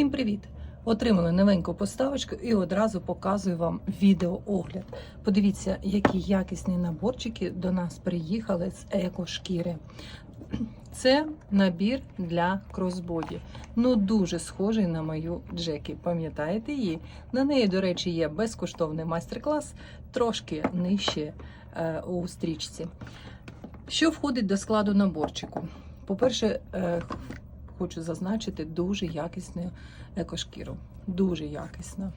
Всім привіт! Отримали новеньку поставочку і одразу показую вам відеоогляд. Подивіться, які якісні наборчики до нас приїхали з екошкіри. Це набір для кросбоді. Ну дуже схожий на мою Джекі. Пам'ятаєте її? На неї, до речі, є безкоштовний майстер-клас, трошки нижче е, у стрічці. Що входить до складу наборчику? По-перше, е, хочу зазначити дуже якісну екошкіру. Дуже якісна.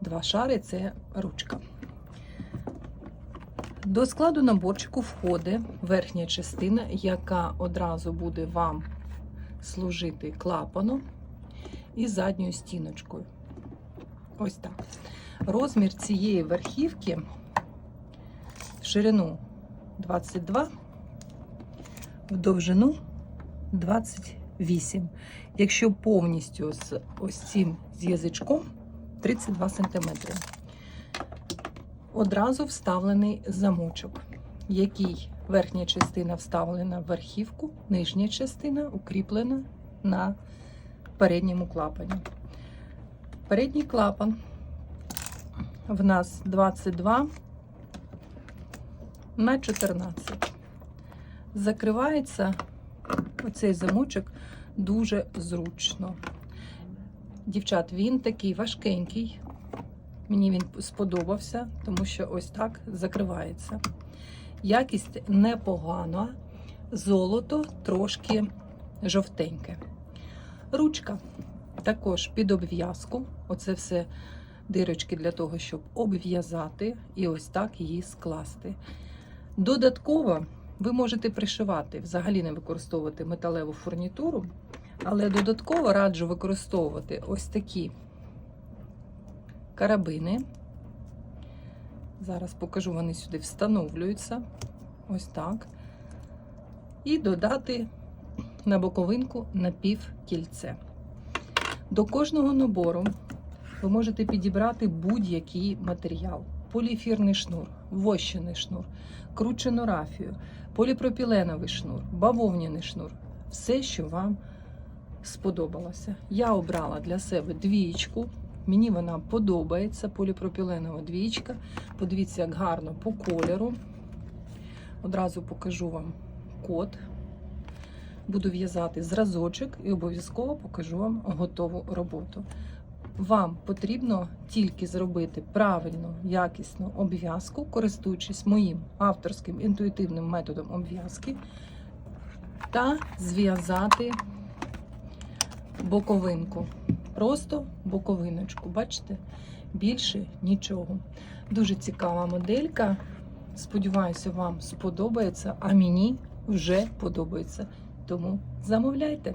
Два шари це ручка. До складу наборчику входить верхня частина, яка одразу буде вам служити клапаном і задньою стіночкою. Ось так. Розмір цієї верхівки в ширину 22, в довжину 28. Якщо повністю з ось цим з язичком 32 см. Одразу вставлений замочок, який верхня частина вставлена в верхівку, нижня частина укріплена на передньому клапані. Передній клапан в нас 22 на 14. Закривається оцей замочок дуже зручно. Дівчат, він такий важкенький. Мені він сподобався, тому що ось так закривається. Якість непогана, золото трошки жовтеньке. Ручка також під обв'язку. Оце все дирочки для того, щоб обв'язати і ось так її скласти. Додатково ви можете пришивати, взагалі не використовувати металеву фурнітуру, але додатково раджу використовувати ось такі карабини. Зараз покажу, вони сюди встановлюються. Ось так. І додати на боковинку напівкільце. До кожного набору ви можете підібрати будь-який матеріал: поліефірний шнур, вощений шнур, кручену рафію, поліпропіленовий шнур, бавовняний шнур все, що вам сподобалося. Я обрала для себе двієчку. Мені вона подобається, поліпропіленова двічка. Подивіться, як гарно по кольору. Одразу покажу вам код. Буду в'язати зразочок і обов'язково покажу вам готову роботу. Вам потрібно тільки зробити правильну, якісну обв'язку, користуючись моїм авторським інтуїтивним методом обв'язки, та зв'язати боковинку. Просто боковиночку. Бачите? Більше нічого. Дуже цікава моделька. Сподіваюся, вам сподобається, а мені вже подобається. Тому замовляйте.